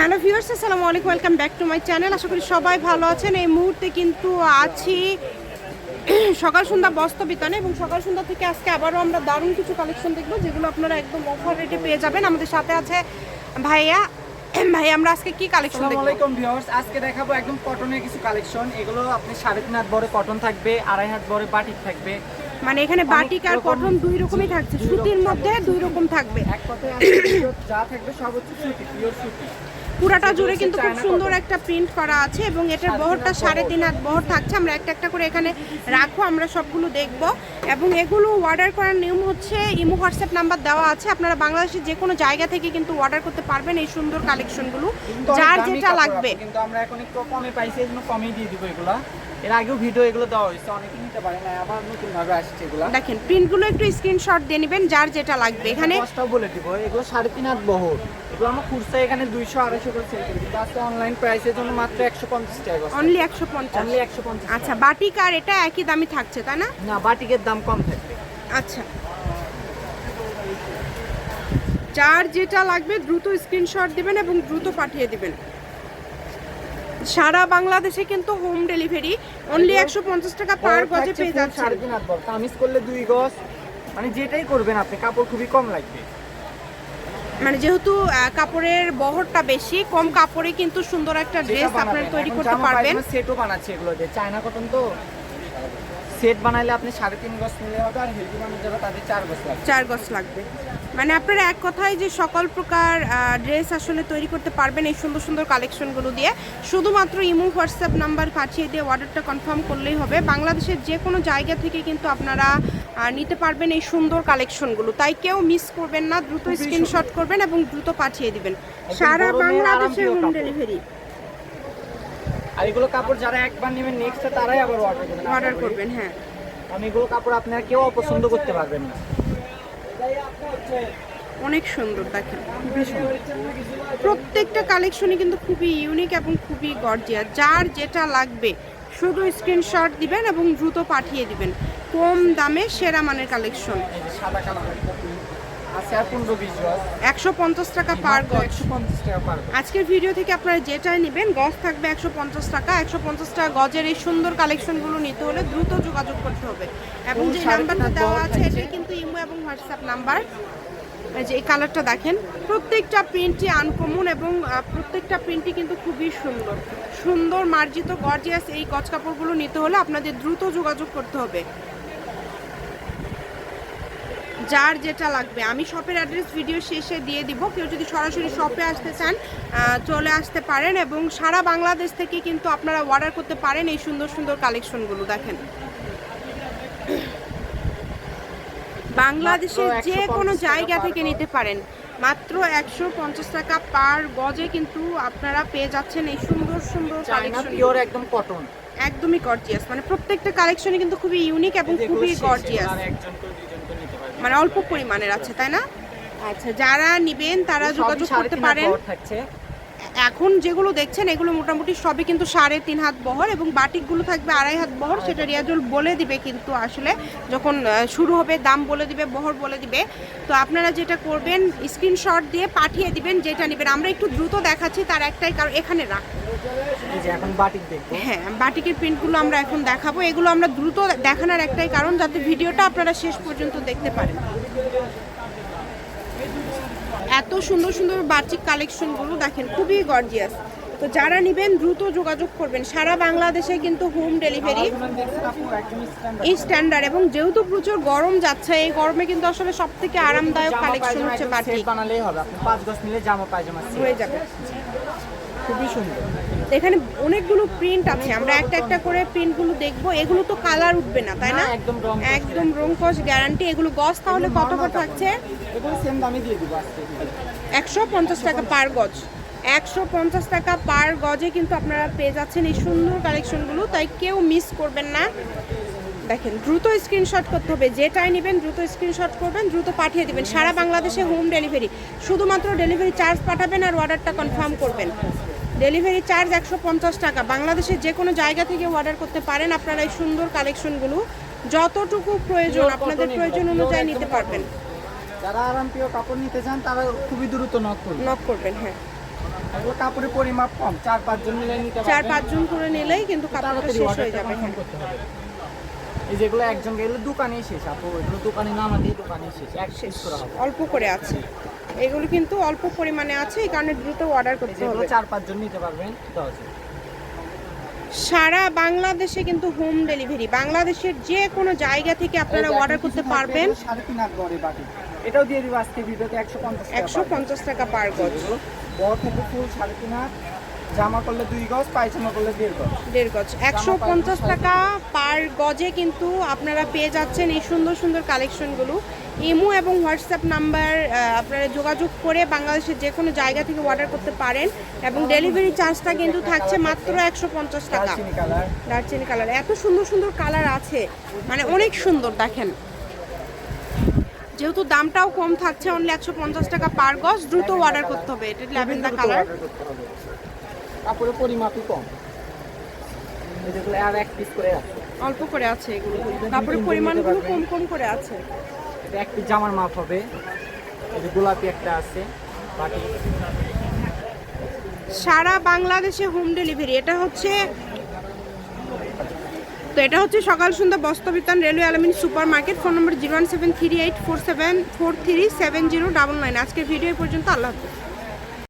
Hello viewers, আসসালামু আলাইকুম, welcome back to my channel. আশা করি সবাই ভালো আছেন। এই মুহূর্তে কিন্তু আছি সকাল সন্ধ্যা বস্ত্র বিতানে এবং সকাল সন্ধ্যা থেকে আজকে আবারও আমরা দারুণ কিছু কালেকশন দেখব, যেগুলো আপনারা একদম অফার রেটে পেয়ে যাবেন। আমাদের সাথে আছে ভাইয়া। ভাই আমরা আজকে কি কালেকশন আসসালামু দেখব আলাইকুম ভিউয়ার্স, আজকে দেখাবো একদম কটনের কিছু কালেকশন এগুলো আপনি সাড়ে তিন হাত বড় কটন থাকবে, আড়াই হাত বড় বাটিক থাকবে। মানে এখানে অনেক বাটিক আর কটন দুই রকমই থাকছে সুতির মধ্যে দুই রকম থাকবে। এক কথায় যা থাকবে সব হচ্ছে সুতি পিওর সুতি। পুরাটা জুড়ে কিন্তু খুব সুন্দর একটা প্রিন্ট করা আছে এবং এটার বহরটা সাড়ে তিন হাত বহর থাকছে আমরা একটা একটা করে এখানে রাখব আমরা সবগুলো দেখব। এবং এগুলো অর্ডার করার নিয়ম হচ্ছে ইমো হোয়াটসঅ্যাপ নাম্বার দেওয়া আছে আপনারা বাংলাদেশের যে কোনো জায়গা থেকে কিন্তু অর্ডার করতে পারবেন এই সুন্দর কালেকশনগুলো যার যেটা লাগবে। কিন্তু আমরা এখন একটু কমে পাইছি কমেই দিয়ে দিব এগুলা। এর আগেও ভিডিও এগুলো দেওয়া হয়েছে অনেকে নিতে পারে না আবার এগুলা। দেখেন প্রিন্টগুলো একটু স্ক্রিনশট দিয়ে নেবেন যার যেটা লাগবে। এখানে কষ্টও বলে দিব এগুলো সাড়ে তিন হাত বহর। এগুলো আমরা খুচরা এখানে দুইশো আড়াইশো করে সেল করি আজকে অনলাইন প্রাইসের জন্য মাত্র একশো পঞ্চাশ টাকা অনলি একশো পঞ্চাশ। অনলি একশো পঞ্চাশ আচ্ছা বাটিক আর এটা একই দামি থাকছে তাই না? না বাটিকের দাম কম থাকবে। আচ্ছা। যার যেটা লাগবে দ্রুত স্ক্রিনশট দিবেন এবং দ্রুত পাঠিয়ে দিবেন। সারা বাংলাদেশে কিন্তু হোম ডেলিভারি অনলি একশো পঞ্চাশ টাকা পার গজে পেয়ে বড়। কামিজ করলে দুই গজ। মানে যেটাই করবেন আপনি কাপড় খুবই কম লাগবে। মানে যেহেতু কাপড়ের বহরটা বেশি কম কাপড়ে কিন্তু সুন্দর একটা ড্রেস আপনারা তৈরি করতে পারবেন। সেটও বানাচ্ছে এগুলো দিয়ে। চায়না কটন তো সেট বানাইলে আপনি সাড়ে তিন গজ নিলে হবে আর হেলদি মানুষ যাবে তাদের চার গজ লাগবে। চার গজ লাগবে। মানে আপনারা এক কথায় যে সকল প্রকার ড্রেস আসলে তৈরি করতে পারবেন এই সুন্দর সুন্দর কালেকশনগুলো দিয়ে শুধুমাত্র ইমো হোয়াটসঅ্যাপ নাম্বার পাঠিয়ে দিয়ে অর্ডারটা কনফার্ম করলেই হবে। বাংলাদেশের যে কোনো জায়গা থেকে কিন্তু আপনারা নিতে পারবেন এই সুন্দর কালেকশনগুলো তাই কেউ মিস করবেন না দ্রুত স্ক্রিনশট করবেন এবং দ্রুত পাঠিয়ে দিবেন। সারা বাংলাদেশে হোম ডেলিভারি আর এগুলো কাপড় যারা একবার নেবেন নেক্সট তারাই আবার অর্ডার করবেন। অর্ডার করবেন হ্যাঁ। আমি এগুলো কাপড় আপনারা কেউ অপছন্দ করতে পারবেন না। অনেক সুন্দর দেখেন প্রত্যেকটা কালেকশনই কিন্তু খুবই ইউনিক এবং খুবই গর্জিয়া যার যেটা লাগবে, শুধু স্ক্রিনশট দিবেন এবং দ্রুত পাঠিয়ে দিবেন। কম দামে সেরা মানের কালেকশন একশো পঞ্চাশ টাকা পার গজ। আজকের ভিডিও থেকে আপনারা যেটাই নেবেন গজ থাকবে একশো পঞ্চাশ টাকা। একশো পঞ্চাশ টাকা গজের এই সুন্দর কালেকশনগুলো নিতে হলে দ্রুত যোগাযোগ করতে হবে। এবং যে নাম্বারটা দেওয়া আছে। এটাই কিন্তু ইমো এবং হোয়াটসঅ্যাপ নাম্বার যে এই কালারটা দেখেন প্রত্যেকটা প্রিন্টই আনকমন এবং প্রত্যেকটা প্রিন্টই কিন্তু খুবই সুন্দর। সুন্দর মার্জিত গর্জিয়াস এই গজ কাপড়গুলো নিতে হলে আপনাদের দ্রুত যোগাযোগ করতে হবে। যার যেটা লাগবে। আমি শপের অ্যাড্রেস ভিডিও শেষে দিয়ে দিব। কেউ যদি সরাসরি শপে আসতে চান চলে আসতে পারেন এবং সারা বাংলাদেশ থেকে কিন্তু আপনারা অর্ডার করতে পারেন এই সুন্দর সুন্দর কালেকশনগুলো দেখেন। বাংলাদেশের মাত্র যে কোনো জায়গা থেকে নিতে পারেন। মাত্র একশো পঞ্চাশ টাকা পার গজে কিন্তু আপনারা পেয়ে যাচ্ছেন এই সুন্দর সুন্দর কালেকশন পিওর একদম কটন একদমই গর্জিয়াস মানে প্রত্যেকটা কালেকশনই কিন্তু খুবই ইউনিক এবং খুবই গর্জিয়াস মানে অল্প পরিমাণের আছে তাই না? আচ্ছা যারা নিবেন তারা যোগাযোগ করতে পারেন। থাকছে। এখন যেগুলো দেখছেন এগুলো মোটামুটি সবই কিন্তু সাড়ে তিন হাত বহর এবং বাটিকগুলো থাকবে আড়াই হাত বহর সেটা রিয়াজুল বলে দিবে কিন্তু আসলে যখন শুরু হবে দাম বলে দিবে বহর বলে দিবে। তো আপনারা যেটা করবেন স্ক্রিনশট দিয়ে পাঠিয়ে দিবেন যেটা নেবেন। আমরা একটু দ্রুত দেখাচ্ছি তার একটাই কারণ এখানে রাখ। হ্যাঁ বাটিকের প্রিন্টগুলো আমরা এখন দেখাবো। এগুলো আমরা দ্রুত দেখানোর একটাই কারণ যাতে ভিডিওটা আপনারা শেষ পর্যন্ত দেখতে পারেন। এত সুন্দর সুন্দর বাটিক কালেকশনগুলো দেখেন খুবই গর্জিয়াস তো যারা নেবেন দ্রুত যোগাযোগ করবেন। সারা বাংলাদেশে কিন্তু হোম ডেলিভারি। এই স্ট্যান্ডার্ড এবং যেহেতু প্রচুর গরম যাচ্ছে এই গরমে কিন্তু আসলে সব থেকে আরামদায়ক কালেকশন হচ্ছে বাটিক। বানালেই হবে। আপনি পাঁচ গজ নিলে জামা পায়জামা হয়ে যাবে। খুবই সুন্দর। এখানে অনেকগুলো প্রিন্ট আছে আমরা একটা একটা করে প্রিন্টগুলো দেখব। এগুলো তো কালার উঠবে না তাই না? না, একদম রং কস। গ্যারান্টি এগুলো গজ তাহলে কত করে থাকছে? এগুলো সেম দামে দিয়ে দিব আজকে। একশো পঞ্চাশ টাকা পার গজ। একশো পঞ্চাশ টাকা পার গজে কিন্তু আপনারা পেয়ে যাচ্ছেন এই সুন্দর কালেকশনগুলো তাই কেউ মিস করবেন না। দেখেন দ্রুত স্ক্রিনশট করতে হবে। যেটাই নেবেন দ্রুত স্ক্রিনশট করবেন দ্রুত পাঠিয়ে দেবেন। সারা বাংলাদেশে হোম ডেলিভারি শুধুমাত্র ডেলিভারি চার্জ পাঠাবেন আর অর্ডারটা কনফার্ম করবেন। ডেলিভারি চার্জ একশো পঞ্চাশ টাকা। বাংলাদেশের যে কোনো জায়গা থেকে অর্ডার করতে পারেন আপনারা এই সুন্দর কালেকশনগুলো যতটুকু প্রয়োজন আপনাদের প্রয়োজন অনুযায়ী নিতে পারবেন। যারা আরাম প্রিয় কাপড় নিতে চান তারা খুবই দ্রুত নক করবে। নক করবেন হ্যাঁ। কাপড়ের পরিমাপ কম। চার পাঁচজন নিতে চার। পাঁচজন করে নিলেই কিন্তু কাপড়টা শেষ হয়ে যাবে confirm হ্যাঁ করতে হবে। এই যেগুলো একজন গেলে দোকানেই শেষ আপু। এগুলো দোকানে নামা দিয়ে দোকানেই শেষ এক শেষ করা হবে। অল্প করে আছে। এগুলো কিন্তু অল্প পরিমাণে আছে এই কারণে দ্রুত অর্ডার করতে হবে। চার পাঁচজন নিতে পারবেন দশ সারা বাংলাদেশে কিন্তু হোম ডেলিভারি বাংলাদেশের যে কোনো জায়গা থেকে আপনারা অর্ডার করতে পারবেন। এটাও দিয়ে দিব আজকে ভিডিওতে একশো পঞ্চাশ একশো পঞ্চাশ টাকা পার গজ। বড় থেকে ফুল সাড়ে তিন জামা করলে দুই গজ পায়জামা করলে দেড় গজ। দেড় গজ। একশো পঞ্চাশ টাকা পার গজে কিন্তু আপনারা পেয়ে যাচ্ছেন এই সুন্দর সুন্দর কালেকশনগুলো। ইমো এবং হোয়াটসঅ্যাপ নাম্বার আপনারা যোগাযোগ করে বাংলাদেশের যে কোনো জায়গা থেকে অর্ডার করতে পারেন এবং ডেলিভারি চার্জটা কিন্তু থাকছে মাত্র একশো পঞ্চাশ টাকা। দারচিনি কালার দারচিনি কালার এত সুন্দর সুন্দর কালার আছে মানে অনেক সুন্দর দেখেন। যেহেতু দামটাও কম থাকছে অনলি একশো পঞ্চাশ টাকা পার গজ দ্রুত অর্ডার করতে হবে। এটা ল্যাভেন্ডার কালার কাপড়ের পরিমাপই কম। যেগুলো আর এক পিস করে আছে। অল্প করে আছে এগুলো। তারপরে পরিমাণগুলো কম কম করে আছে। এটা এক পিস জামার মাপ হবে। গোলাপি একটা আছে বাকি। সারা বাংলাদেশে হোম ডেলিভারি এটা হচ্ছে তো এটা হচ্ছে Sokal Sondha Bastrabitan railway Alamin super market phone number zero one seven three eight four seven four three seven zero double nine. আজকের ভিডিও পর্যন্ত আল্লাহ হাফিজ।